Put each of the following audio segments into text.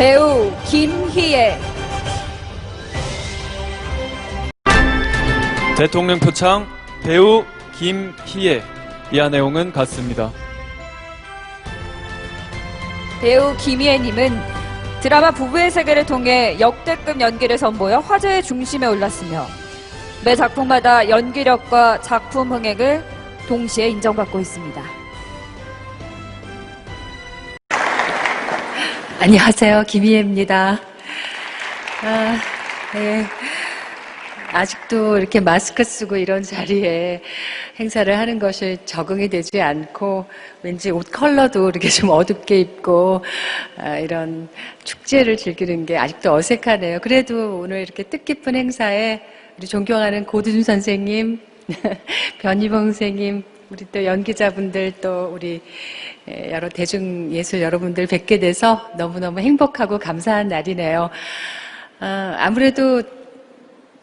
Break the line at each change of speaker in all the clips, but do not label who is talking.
배우 김희애.
대통령 표창 배우 김희애 이하 내용은 같습니다.
배우 김희애님은 드라마 부부의 세계를 통해 역대급 연기를 선보여 화제의 중심에 올랐으며 매 작품마다 연기력과 작품 흥행을 동시에 인정받고 있습니다.
안녕하세요. 김희애입니다. 아, 네. 아직도 이렇게 마스크 쓰고 이런 자리에 행사를 하는 것이 적응이 되지 않고 왠지 옷 컬러도 이렇게 좀 어둡게 입고 아, 이런 축제를 즐기는 게 아직도 어색하네요. 그래도 오늘 이렇게 뜻깊은 행사에 우리 존경하는 고든 선생님, 변희봉 선생님, 우리 또 연기자분들 또 우리 에, 여러 대중예술 여러분들 뵙게 돼서 너무너무 행복하고 감사한 날이네요. 아, 아무래도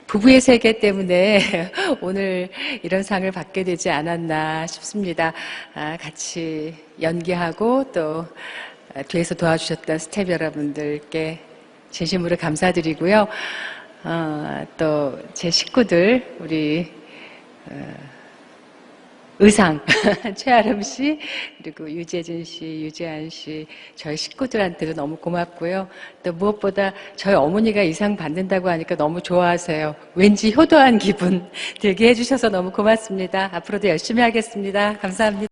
부부의 세계 때문에 오늘 이런 상을 받게 되지 않았나 싶습니다. 아, 같이 연기하고 또 아, 뒤에서 도와주셨던 스텝 여러분들께 진심으로 감사드리고요. 아, 또제 식구들 우리 의상 최아름 씨 그리고 유재진 씨, 유재한 씨 저희 식구들한테도 너무 고맙고요. 또 무엇보다 저희 어머니가 이상 받는다고 하니까 너무 좋아하세요. 왠지 효도한 기분 들게 해주셔서 너무 고맙습니다. 앞으로도 열심히 하겠습니다. 감사합니다.